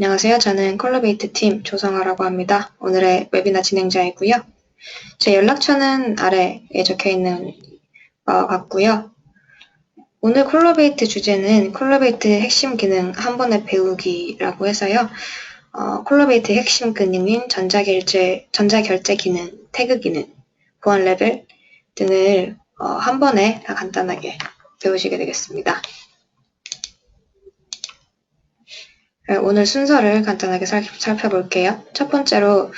안녕하세요. 저는 콜라베이트 팀 조성아라고 합니다. 오늘의 웨비나 진행자이고요. 제 연락처는 아래에 적혀 있는 것 같고요. 오늘 콜라베이트 주제는 콜라베이트의 핵심 기능 한 번에 배우기라고 해서요. 어, 콜라베이트의 핵심 기능인 전자결제, 전자결제 기능, 태그 기능, 보안 레벨 등을 어, 한 번에 간단하게 배우시게 되겠습니다. 네, 오늘 순서를 간단하게 살, 살펴볼게요. 첫 번째로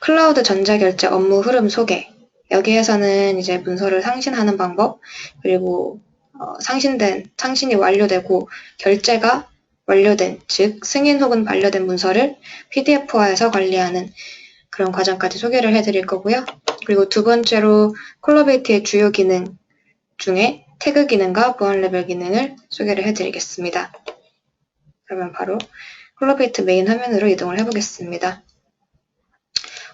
클라우드 전자결제 업무 흐름 소개. 여기에서는 이제 문서를 상신하는 방법, 그리고 어, 상신된, 상신이 완료되고 결제가 완료된, 즉 승인 혹은 반려된 문서를 PDF화해서 관리하는 그런 과정까지 소개를 해드릴 거고요. 그리고 두 번째로 콜라베이트의 주요 기능 중에 태그 기능과 보안 레벨 기능을 소개를 해드리겠습니다. 그러면 바로 콜라베이트 메인 화면으로 이동을 해보겠습니다.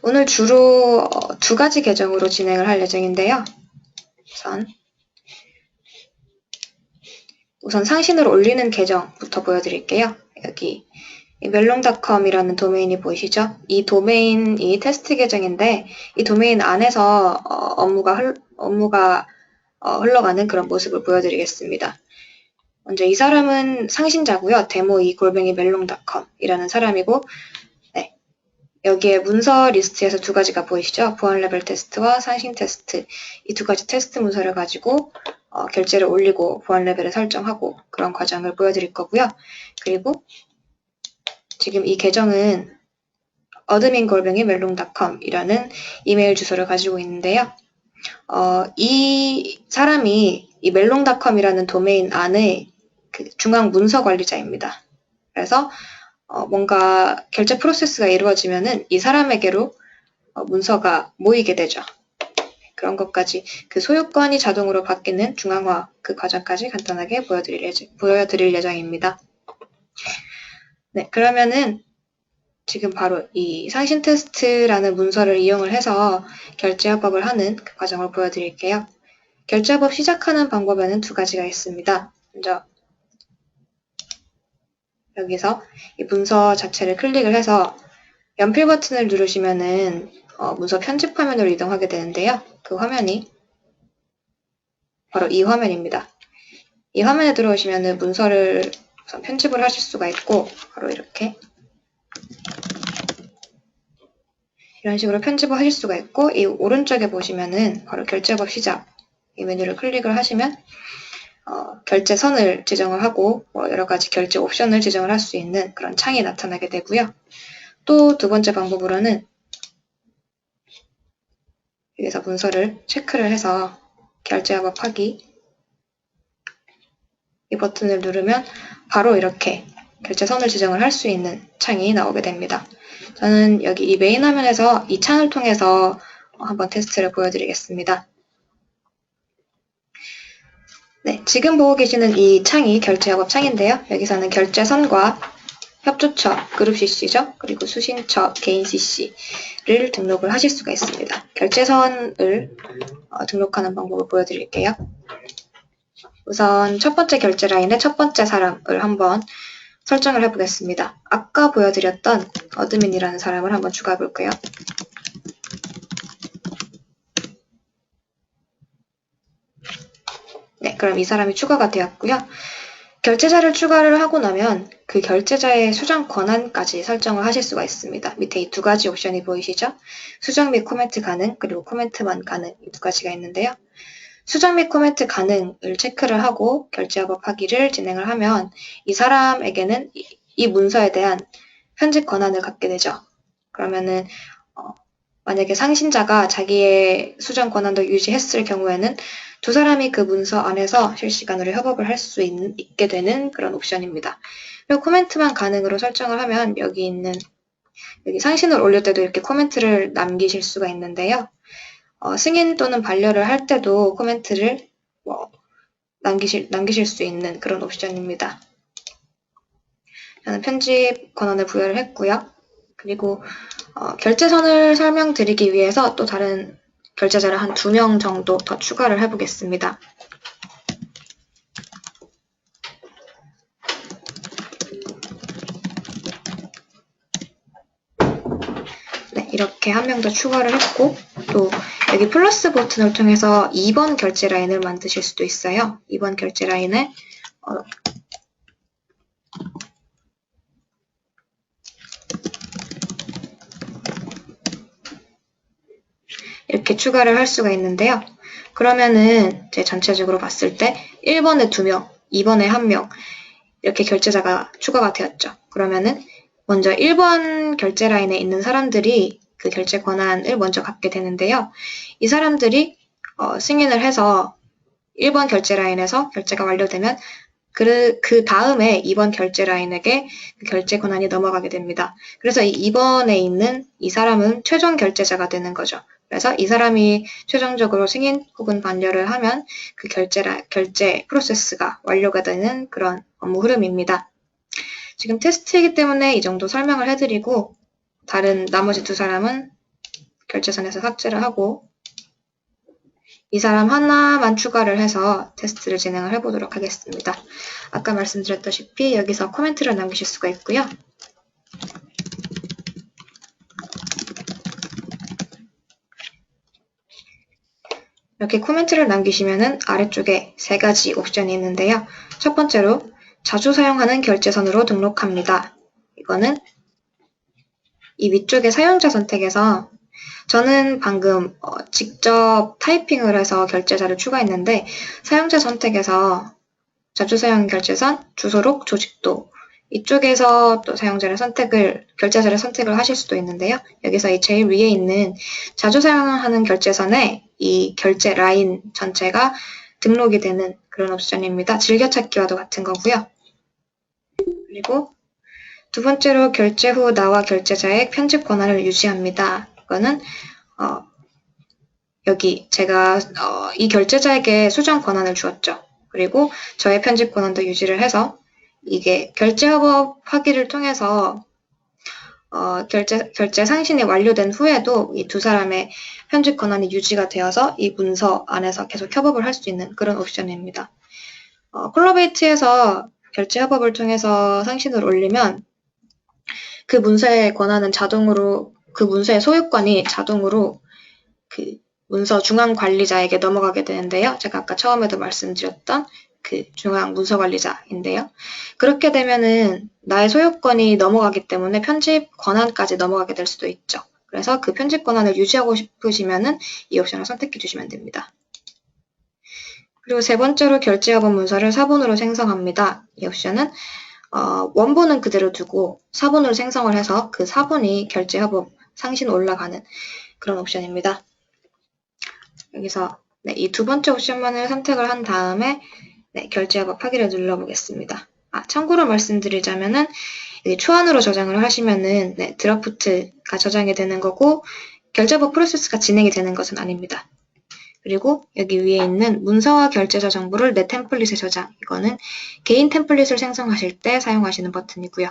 오늘 주로 어, 두 가지 계정으로 진행을 할 예정인데요. 우선 우선 상신을 올리는 계정부터 보여드릴게요. 여기 멜롱닷컴이라는 도메인이 보이시죠? 이 도메인이 테스트 계정인데 이 도메인 안에서 어, 업무가 흘, 업무가 어, 흘러가는 그런 모습을 보여드리겠습니다. 먼저 이 사람은 상신자고요. 데모 이 골뱅이 멜롱닷컴이라는 사람이고 네. 여기에 문서 리스트에서 두 가지가 보이시죠? 보안 레벨 테스트와 상신 테스트 이 두 가지 테스트 문서를 가지고 어, 결제를 올리고 보안 레벨을 설정하고 그런 과정을 보여드릴 거고요. 그리고 지금 이 계정은 어드민 골뱅이 멜롱닷컴이라는 이메일 주소를 가지고 있는데요. 어, 이 사람이 이 멜롱닷컴이라는 도메인 안에 그 중앙 문서 관리자입니다. 그래서 어, 뭔가 결제 프로세스가 이루어지면은 이 사람에게로 어, 문서가 모이게 되죠. 그런 것까지 그 소유권이 자동으로 바뀌는 중앙화 그 과정까지 간단하게 보여드릴, 예정, 보여드릴 예정입니다. 네, 그러면은 지금 바로 이 상신 테스트라는 문서를 이용을 해서 결제 합법을 하는 그 과정을 보여드릴게요. 결제 합법 시작하는 방법에는 두 가지가 있습니다. 먼저 여기서 이 문서 자체를 클릭을 해서 연필 버튼을 누르시면은 어, 문서 편집 화면으로 이동하게 되는데요. 그 화면이 바로 이 화면입니다. 이 화면에 들어오시면은 문서를 편집을 하실 수가 있고 바로 이렇게 이런 식으로 편집을 하실 수가 있고 이 오른쪽에 보시면은 바로 결제법 시작 이 메뉴를 클릭을 하시면 어, 결제선을 지정을 하고 뭐 여러 가지 결제 옵션을 지정을 할 수 있는 그런 창이 나타나게 되고요. 또 두 번째 방법으로는 여기서 문서를 체크를 해서 결제 작업하기 이 버튼을 누르면 바로 이렇게 결제선을 지정을 할 수 있는 창이 나오게 됩니다. 저는 여기 이 메인 화면에서 이 창을 통해서 한번 테스트를 보여드리겠습니다. 네, 지금 보고 계시는 이 창이 결제 작업 창인데요. 여기서는 결제 선과 협조처, 그룹 CC죠. 그리고 수신처, 개인 CC를 등록을 하실 수가 있습니다. 결제선을 어, 등록하는 방법을 보여드릴게요. 우선 첫 번째 결제 라인의 첫 번째 사람을 한번 설정을 해보겠습니다. 아까 보여드렸던 어드민이라는 사람을 한번 추가해 볼게요. 네, 그럼 이 사람이 추가가 되었고요. 결제자를 추가를 하고 나면 그 결제자의 수정 권한까지 설정을 하실 수가 있습니다. 밑에 이 두 가지 옵션이 보이시죠? 수정 및 코멘트 가능, 그리고 코멘트만 가능 이 두 가지가 있는데요. 수정 및 코멘트 가능을 체크를 하고 결제 작업하기를 진행을 하면 이 사람에게는 이, 이 문서에 대한 편집 권한을 갖게 되죠. 그러면은 어, 만약에 상신자가 자기의 수정 권한도 유지했을 경우에는 두 사람이 그 문서 안에서 실시간으로 협업을 할 수 있게 되는 그런 옵션입니다. 그리고 코멘트만 가능으로 설정을 하면 여기 있는 여기 상신을 올릴 때도 이렇게 코멘트를 남기실 수가 있는데요. 어, 승인 또는 반려를 할 때도 코멘트를 뭐 남기실, 남기실 수 있는 그런 옵션입니다. 저는 편집 권한을 부여를 했고요. 그리고 어, 결제선을 설명드리기 위해서 또 다른 결제자를 한 두 명 정도 더 추가를 해보겠습니다. 네, 이렇게 한 명 더 추가를 했고 또 여기 플러스 버튼을 통해서 2번 결제 라인을 만드실 수도 있어요. 2번 결제 라인에 어, 이렇게 추가를 할 수가 있는데요. 그러면은 제 전체적으로 봤을 때 1번에 2명, 2번에 1명 이렇게 결제자가 추가가 되었죠. 그러면은 먼저 1번 결제 라인에 있는 사람들이 그 결제 권한을 먼저 갖게 되는데요. 이 사람들이 어, 승인을 해서 1번 결제 라인에서 결제가 완료되면 그, 그 다음에 2번 결제 라인에게 그 결제 권한이 넘어가게 됩니다. 그래서 이 2번에 있는 이 사람은 최종 결제자가 되는 거죠. 그래서 이 사람이 최종적으로 승인 혹은 반려를 하면 그 결제, 결제 프로세스가 완료가 되는 그런 업무 흐름입니다. 지금 테스트이기 때문에 이 정도 설명을 해드리고 다른 나머지 두 사람은 결제선에서 삭제를 하고 이 사람 하나만 추가를 해서 테스트를 진행을 해보도록 하겠습니다. 아까 말씀드렸다시피 여기서 코멘트를 남기실 수가 있고요. 이렇게 코멘트를 남기시면은 아래쪽에 세 가지 옵션이 있는데요. 첫 번째로 자주 사용하는 결제선으로 등록합니다. 이거는 이 위쪽에 사용자 선택에서 저는 방금 어, 직접 타이핑을 해서 결제자를 추가했는데 사용자 선택에서 자주 사용 결제선, 주소록, 조직도 이쪽에서 또 사용자를 선택을, 결제자를 선택을 하실 수도 있는데요. 여기서 이 제일 위에 있는 자주 사용하는 결제선에 이 결제 라인 전체가 등록이 되는 그런 옵션입니다. 즐겨찾기와도 같은 거고요. 그리고 두 번째로 결제 후 나와 결제자의 편집 권한을 유지합니다. 이거는 어, 여기 제가 어, 이 결제자에게 수정 권한을 주었죠. 그리고 저의 편집 권한도 유지를 해서 이게 결제 협업 하기를 통해서 어, 결제, 결제 상신이 완료된 후에도 이 두 사람의 편집 권한이 유지가 되어서 이 문서 안에서 계속 협업을 할 수 있는 그런 옵션입니다. 어, 콜라베이트에서 결제 협업을 통해서 상신을 올리면 그 문서의 권한은 자동으로 그 문서의 소유권이 자동으로 그 문서 중앙 관리자에게 넘어가게 되는데요. 제가 아까 처음에도 말씀드렸던 그 중앙 문서 관리자인데요. 그렇게 되면은 나의 소유권이 넘어가기 때문에 편집 권한까지 넘어가게 될 수도 있죠. 그래서 그 편집 권한을 유지하고 싶으시면은 이 옵션을 선택해 주시면 됩니다. 그리고 세 번째로 결제여본 문서를 사본으로 생성합니다. 이 옵션은 어, 원본은 그대로 두고 사본으로 생성을 해서 그 사본이 결제협업 상신 올라가는 그런 옵션입니다. 여기서 네, 이 두 번째 옵션만을 선택을 한 다음에 네, 결제협업 하기를 눌러보겠습니다. 아, 참고로 말씀드리자면은 초안으로 저장을 하시면은 네, 드라프트가 저장이 되는 거고 결제협업 프로세스가 진행이 되는 것은 아닙니다. 그리고 여기 위에 있는 문서와 결제자 정보를 내 템플릿에 저장. 이거는 개인 템플릿을 생성하실 때 사용하시는 버튼이고요.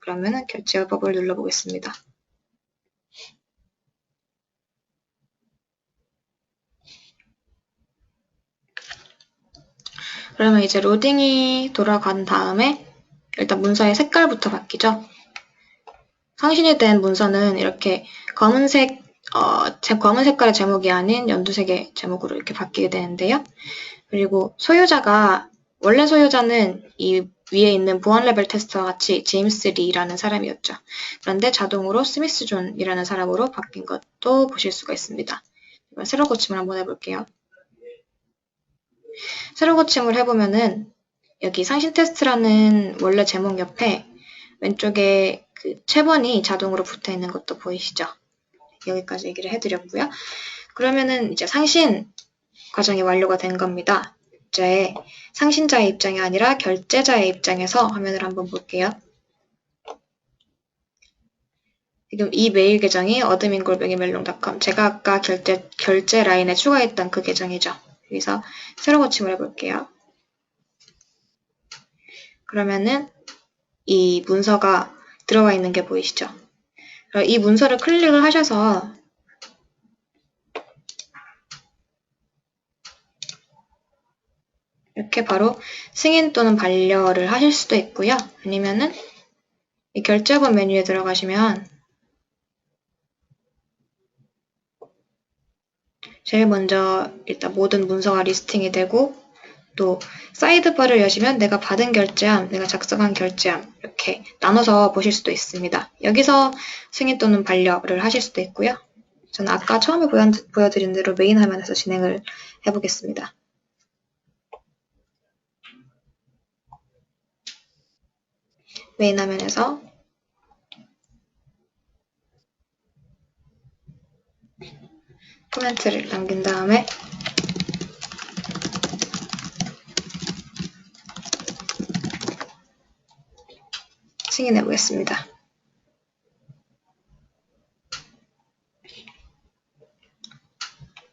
그러면은 결제협업을 눌러보겠습니다. 그러면 이제 로딩이 돌아간 다음에 일단 문서의 색깔부터 바뀌죠. 상신이 된 문서는 이렇게 검은색, 어, 검은 색깔의 제목이 아닌 연두색의 제목으로 이렇게 바뀌게 되는데요. 그리고 소유자가, 원래 소유자는 이 위에 있는 보안 레벨 테스트와 같이 제임스 리라는 사람이었죠. 그런데 자동으로 스미스 존이라는 사람으로 바뀐 것도 보실 수가 있습니다. 새로 고침을 한번 해볼게요. 새로 고침을 해보면은 여기 상신 테스트라는 원래 제목 옆에 왼쪽에 그 채번이 자동으로 붙어 있는 것도 보이시죠? 여기까지 얘기를 해드렸고요. 그러면은 이제 상신 과정이 완료가 된 겁니다. 이제 상신자의 입장이 아니라 결제자의 입장에서 화면을 한번 볼게요. 지금 이 메일 계정이 어드민골뱅이 멜롱닷컴 제가 아까 결제, 결제 라인에 추가했던 그 계정이죠. 여기서 새로 고침을 해볼게요. 그러면은 이 문서가 들어가 있는 게 보이시죠? 이 문서를 클릭을 하셔서 이렇게 바로 승인 또는 반려를 하실 수도 있고요. 아니면은 이 결제번 메뉴에 들어가시면 제일 먼저 일단 모든 문서가 리스팅이 되고 또 사이드바를 여시면 내가 받은 결제함, 내가 작성한 결제함 이렇게 나눠서 보실 수도 있습니다. 여기서 승인 또는 반려를 하실 수도 있고요. 저는 아까 처음에 보여드린 대로 메인 화면에서 진행을 해보겠습니다. 메인 화면에서 코멘트를 남긴 다음에 승인해 보겠습니다.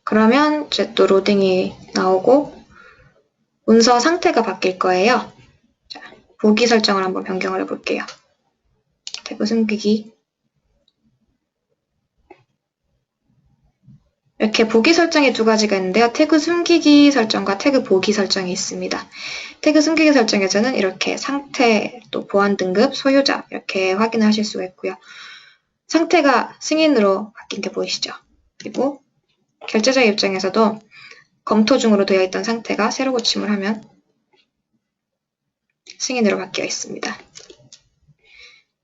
그러면 이제 또 로딩이 나오고 문서 상태가 바뀔 거예요. 자, 보기 설정을 한번 변경을 해볼게요. 태그 숨기기 이렇게 보기 설정이 두 가지가 있는데요. 태그 숨기기 설정과 태그 보기 설정이 있습니다. 태그 숨기기 설정에서는 이렇게 상태, 또 보안 등급, 소유자 이렇게 확인을 하실 수가 있고요. 상태가 승인으로 바뀐 게 보이시죠? 그리고 결제자 입장에서도 검토 중으로 되어 있던 상태가 새로 고침을 하면 승인으로 바뀌어 있습니다.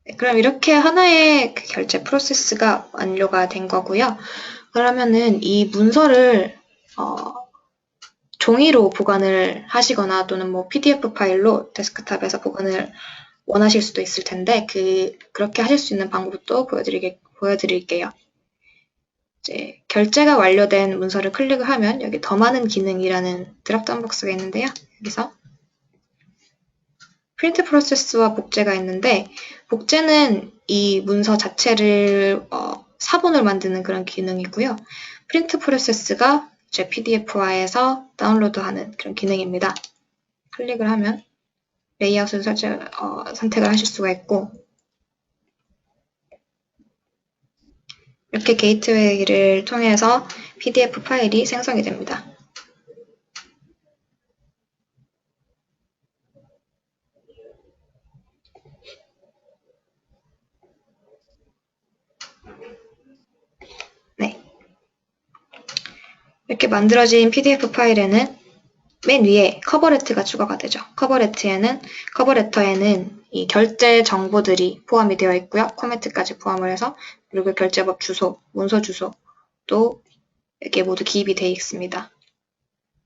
네, 그럼 이렇게 하나의 그 결제 프로세스가 완료가 된 거고요. 그러면은 이 문서를 어, 종이로 보관을 하시거나 또는 뭐 PDF 파일로 데스크탑에서 보관을 원하실 수도 있을 텐데 그 그렇게 하실 수 있는 방법도 보여드리게 보여드릴게요. 이제 결제가 완료된 문서를 클릭을 하면 여기 더 많은 기능이라는 드랍다운 박스가 있는데요. 여기서 프린트 프로세스와 복제가 있는데 복제는 이 문서 자체를 어, 사본을 만드는 그런 기능이고요. 프린트 프로세스가 제 PDF화해서 다운로드하는 그런 기능입니다. 클릭을 하면 레이아웃을 설정, 어, 선택을 하실 수가 있고 이렇게 게이트웨이를 통해서 PDF 파일이 생성이 됩니다. 이렇게 만들어진 PDF 파일에는 맨 위에 커버레터가 추가가 되죠. 커버레터에는 커버레터에는 이 결제 정보들이 포함이 되어 있고요. 코멘트까지 포함을 해서 그리고 결제법 주소, 문서 주소 또 이렇게 모두 기입이 되어 있습니다.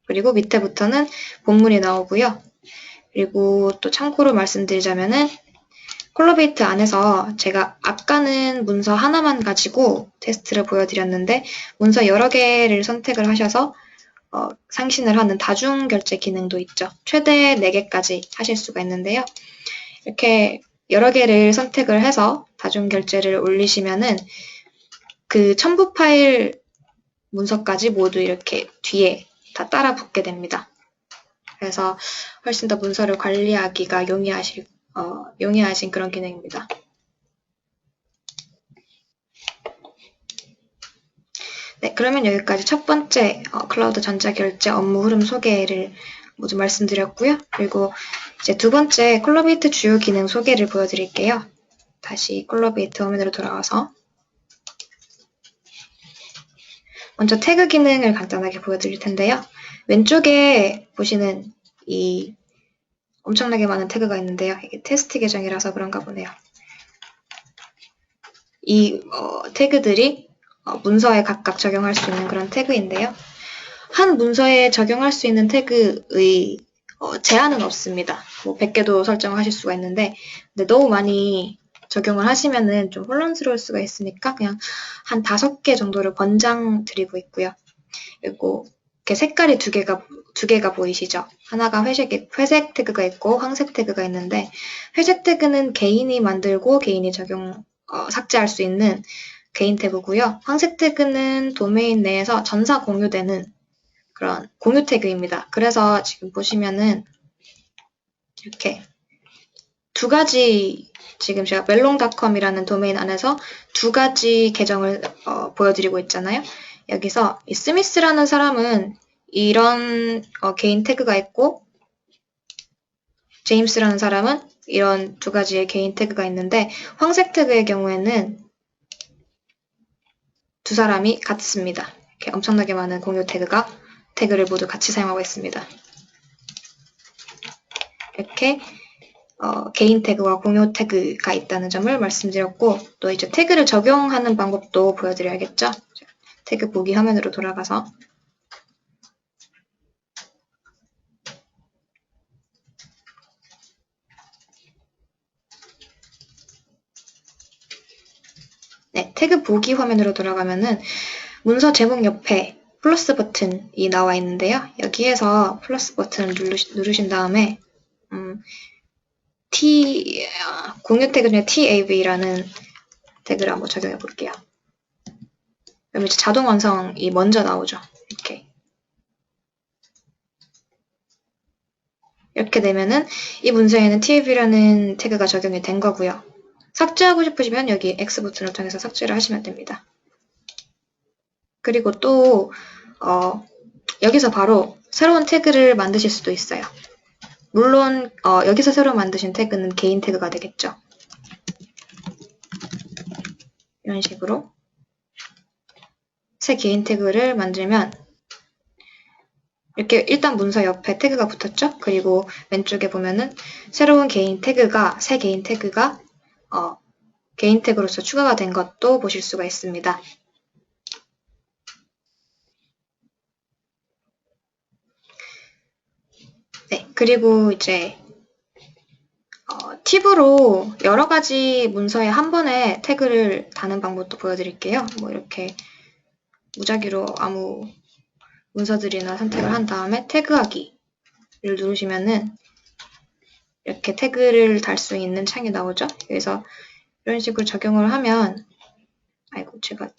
그리고 밑에부터는 본문이 나오고요. 그리고 또 참고로 말씀드리자면은 콜로베이트 안에서 제가 아까는 문서 하나만 가지고 테스트를 보여드렸는데 문서 여러 개를 선택을 하셔서 어, 상신을 하는 다중 결제 기능도 있죠. 최대 4개까지 하실 수가 있는데요. 이렇게 여러 개를 선택을 해서 다중 결제를 올리시면은 그 첨부 파일 문서까지 모두 이렇게 뒤에 다 따라 붙게 됩니다. 그래서 훨씬 더 문서를 관리하기가 용이하실 어, 용이하신 그런 기능입니다. 네, 그러면 여기까지 첫 번째 어, 클라우드 전자결제 업무 흐름 소개를 모두 말씀드렸고요. 그리고 이제 두 번째 콜로베이트 주요 기능 소개를 보여드릴게요. 다시 콜로베이트 화면으로 돌아와서 먼저 태그 기능을 간단하게 보여드릴 텐데요. 왼쪽에 보시는 이 엄청나게 많은 태그가 있는데요. 이게 테스트 계정이라서 그런가 보네요. 이 어, 태그들이 어, 문서에 각각 적용할 수 있는 그런 태그인데요. 한 문서에 적용할 수 있는 태그의 어, 제한은 없습니다. 뭐 100개도 설정하실 수가 있는데 근데 너무 많이 적용을 하시면은 좀 혼란스러울 수가 있으니까 그냥 한 5개 정도를 권장 드리고 있고요. 그리고 이렇게 색깔이 두 개가 두 개가 보이시죠? 하나가 회색, 회색 태그가 있고 황색 태그가 있는데 회색 태그는 개인이 만들고 개인이 적용 어, 삭제할 수 있는 개인 태그고요. 황색 태그는 도메인 내에서 전사 공유되는 그런 공유 태그입니다. 그래서 지금 보시면은 이렇게 두 가지 지금 제가 멜롱닷컴이라는 도메인 안에서 두 가지 계정을 어, 보여드리고 있잖아요. 여기서 이 스미스라는 사람은 이런 어, 개인 태그가 있고 제임스라는 사람은 이런 두 가지의 개인 태그가 있는데 황색 태그의 경우에는 두 사람이 같습니다. 이렇게 엄청나게 많은 공유 태그가 태그를 모두 같이 사용하고 있습니다. 이렇게 어, 개인 태그와 공유 태그가 있다는 점을 말씀드렸고 또 이제 태그를 적용하는 방법도 보여드려야겠죠. 태그 보기 화면으로 돌아가서 네, 태그 보기 화면으로 돌아가면은 문서 제목 옆에 플러스 버튼이 나와 있는데요. 여기에서 플러스 버튼을 누르시, 누르신 다음에 음, T 아, 공유 태그 중에 TAV라는 태그를 한번 적용해 볼게요. 그럼 이제 자동 완성이 먼저 나오죠. 이렇게 이렇게 되면은 이 문서에는 TAV라는 태그가 적용이 된 거고요. 삭제하고 싶으시면 여기 X 버튼을 통해서 삭제를 하시면 됩니다. 그리고 또 어, 여기서 바로 새로운 태그를 만드실 수도 있어요. 물론 어, 여기서 새로 만드신 태그는 개인 태그가 되겠죠. 이런 식으로 새 개인 태그를 만들면 이렇게 일단 문서 옆에 태그가 붙었죠. 그리고 왼쪽에 보면은 새로운 개인 태그가 새 개인 태그가 어, 개인 태그로서 추가가 된 것도 보실 수가 있습니다. 네, 그리고 이제 어, 팁으로 여러 가지 문서에 한 번에 태그를 다는 방법도 보여드릴게요. 뭐 이렇게 무작위로 아무 문서들이나 선택을 한 다음에 태그하기를 누르시면은 이렇게 태그를 달 수 있는 창이 나오죠. 그래서 이런 식으로 적용을 하면 아이고 제가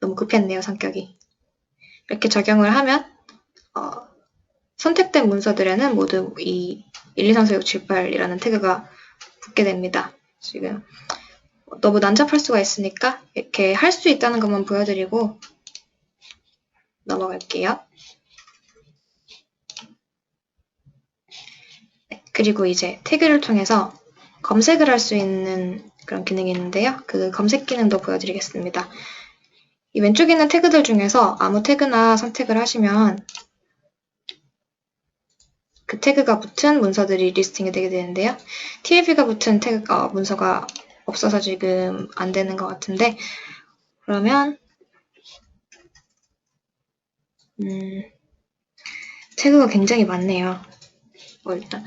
너무 급했네요 성격이 이렇게 적용을 하면 어, 선택된 문서들에는 모두 이 1, 2, 3, 4, 6, 7, 8이라는 태그가 붙게 됩니다. 지금 너무 난잡할 수가 있으니까 이렇게 할 수 있다는 것만 보여드리고 넘어갈게요. 네, 그리고 이제 태그를 통해서 검색을 할 수 있는 그런 기능이 있는데요. 그 검색 기능도 보여드리겠습니다. 이 왼쪽에 있는 태그들 중에서 아무 태그나 선택을 하시면 그 태그가 붙은 문서들이 리스팅이 되게 되는데요. TLP가 붙은 태그, 어, 문서가 없어서 지금 안 되는 것 같은데 그러면 음, 태그가 굉장히 많네요. 뭐 일단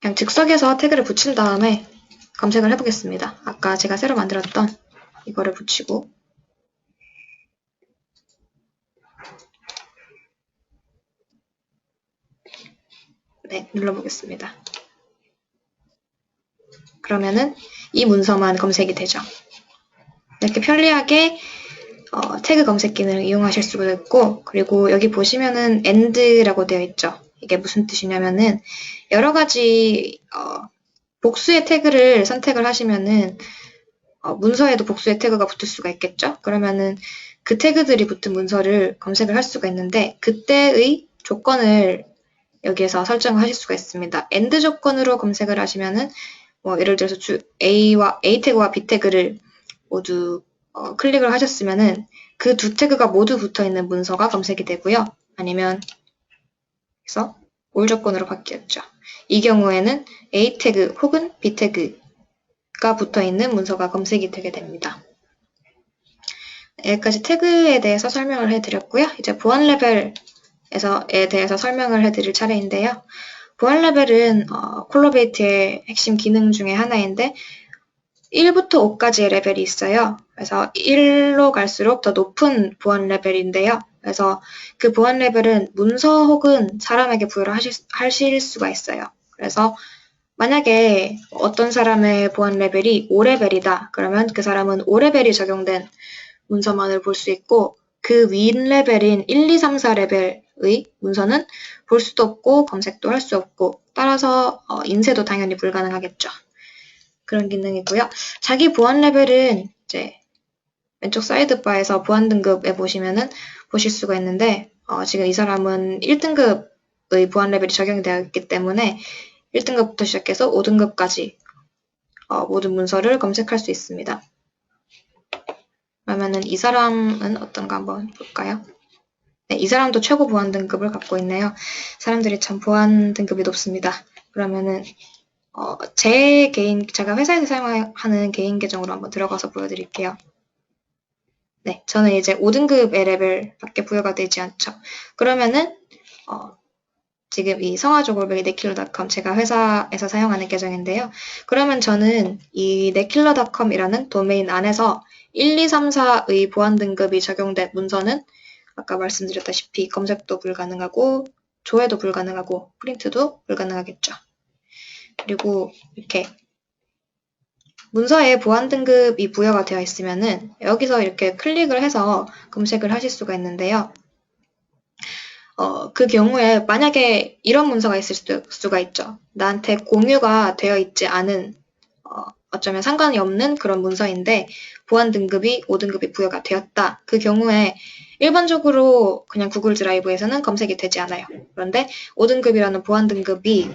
그냥 즉석에서 태그를 붙인 다음에 검색을 해보겠습니다. 아까 제가 새로 만들었던 이거를 붙이고 네, 눌러보겠습니다. 그러면은 이 문서만 검색이 되죠. 이렇게 편리하게 어, 태그 검색 기능을 이용하실 수가 있고 그리고 여기 보시면은 end라고 되어 있죠. 이게 무슨 뜻이냐면은 여러 가지 어, 복수의 태그를 선택을 하시면은 어, 문서에도 복수의 태그가 붙을 수가 있겠죠. 그러면은 그 태그들이 붙은 문서를 검색을 할 수가 있는데 그때의 조건을 여기에서 설정을 하실 수가 있습니다. end 조건으로 검색을 하시면은 뭐 예를 들어서 주 A와 A 태그와 B 태그를 모두 어, 클릭을 하셨으면은 그 두 태그가 모두 붙어 있는 문서가 검색이 되고요. 아니면 그래서 올 조건으로 바뀌었죠. 이 경우에는 A 태그 혹은 B 태그가 붙어 있는 문서가 검색이 되게 됩니다. 여기까지 태그에 대해서 설명을 해드렸고요. 이제 보안 레벨에서에 대해서 설명을 해드릴 차례인데요. 보안 레벨은 어, 콜로베이트의 핵심 기능 중에 하나인데 1부터 5까지의 레벨이 있어요. 그래서 1로 갈수록 더 높은 보안 레벨인데요. 그래서 그 보안 레벨은 문서 혹은 사람에게 부여를 하실, 하실 수가 있어요. 그래서 만약에 어떤 사람의 보안 레벨이 5레벨이다. 그러면 그 사람은 5레벨이 적용된 문서만을 볼 수 있고 그윗 레벨인 1, 2, 3, 4레벨의 문서는 볼 수도 없고 검색도 할 수 없고 따라서 어, 인쇄도 당연히 불가능하겠죠. 그런 기능이고요. 자기 보안 레벨은 이제 왼쪽 사이드 바에서 보안 등급에 보시면은 보실 수가 있는데 어, 지금 이 사람은 1등급의 보안 레벨이 있기 때문에 1등급부터 시작해서 5등급까지 어, 모든 문서를 검색할 수 있습니다. 그러면은 이 사람은 어떤가 한번 볼까요? 네, 이 사람도 최고 보안 등급을 갖고 있네요. 사람들이 참 보안 등급이 높습니다. 그러면은 어, 제 개인 제가 회사에서 사용하는 개인 계정으로 한번 들어가서 보여드릴게요. 네, 저는 이제 5등급의 레벨밖에 부여가 되지 않죠. 그러면은 어, 지금 이 성화조골뱅이 네킬러닷컴 제가 회사에서 사용하는 계정인데요. 그러면 저는 이 네킬러닷컴이라는 도메인 안에서 1, 2, 3, 4의 보안 등급이 적용된 문서는 아까 말씀드렸다시피 검색도 불가능하고 조회도 불가능하고 프린트도 불가능하겠죠. 그리고 이렇게 문서에 보안 등급이 부여가 되어 있으면은 여기서 이렇게 클릭을 해서 검색을 하실 수가 있는데요. 어, 그 경우에 만약에 이런 문서가 있을 수, 수가 있죠. 나한테 공유가 되어 있지 않은 어, 어쩌면 상관이 없는 그런 문서인데 보안 등급이 5등급이 부여가 되었다. 그 경우에 일반적으로 그냥 구글 드라이브에서는 검색이 되지 않아요. 그런데 5등급이라는 보안 등급이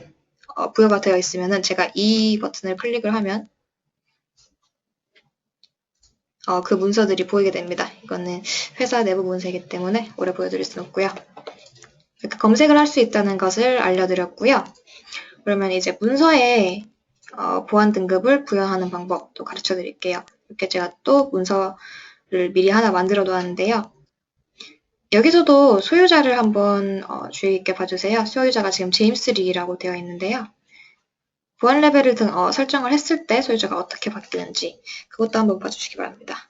어, 부여가 되어 있으면은 제가 이 버튼을 클릭을 하면 어, 그 문서들이 보이게 됩니다. 이거는 회사 내부 문서이기 때문에 오래 보여드릴 수는 없고요. 이렇게 검색을 할 수 있다는 것을 알려드렸고요. 그러면 이제 문서에 어, 보안 등급을 부여하는 방법도 가르쳐 드릴게요. 이렇게 제가 또 문서를 미리 하나 만들어 놓았는데요. 여기서도 소유자를 한번 어, 주의 깊게 봐주세요. 소유자가 지금 제임스3라고 되어 있는데요. 보안 레벨을 등, 어, 설정을 했을 때 소유자가 어떻게 바뀌는지 그것도 한번 봐주시기 바랍니다.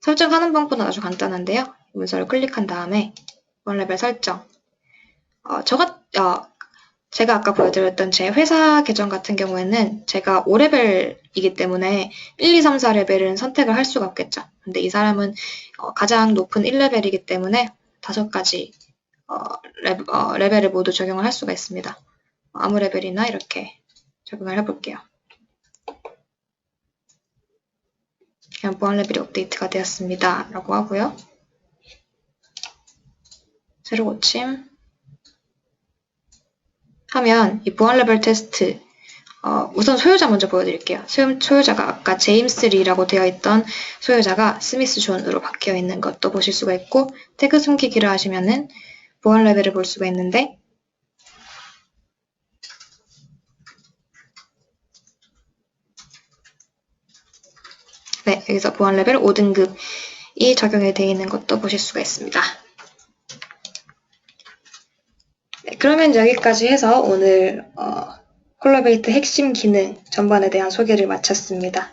설정하는 방법은 아주 간단한데요. 문서를 클릭한 다음에 보안 레벨 설정 어, 저 같, 어, 제가 아까 보여드렸던 제 회사 계정 같은 경우에는 제가 5레벨이기 때문에 1, 2, 3, 4레벨은 선택을 할 수가 없겠죠. 근데 이 사람은 어, 가장 높은 1레벨이기 때문에 다섯 가지 어, 레, 어, 레벨을 모두 적용을 할 수가 있습니다. 아무 레벨이나 이렇게 적용을 해볼게요. 그냥 보안 레벨이 업데이트가 되었습니다. 라고 하고요. 새로 고침 하면 이 보안 레벨 테스트 어, 우선 소유자 먼저 보여드릴게요. 소유자가 아까 제임스3라고 되어 있던 소유자가 스미스 존으로 바뀌어 있는 것도 보실 수가 있고 태그 숨기기를 하시면은 보안 레벨을 볼 수가 있는데 네, 여기서 보안 레벨 5등급이 적용이 되어 있는 것도 보실 수가 있습니다. 네, 그러면 여기까지 해서 오늘 어, 콜라베이트 핵심 기능 전반에 대한 소개를 마쳤습니다.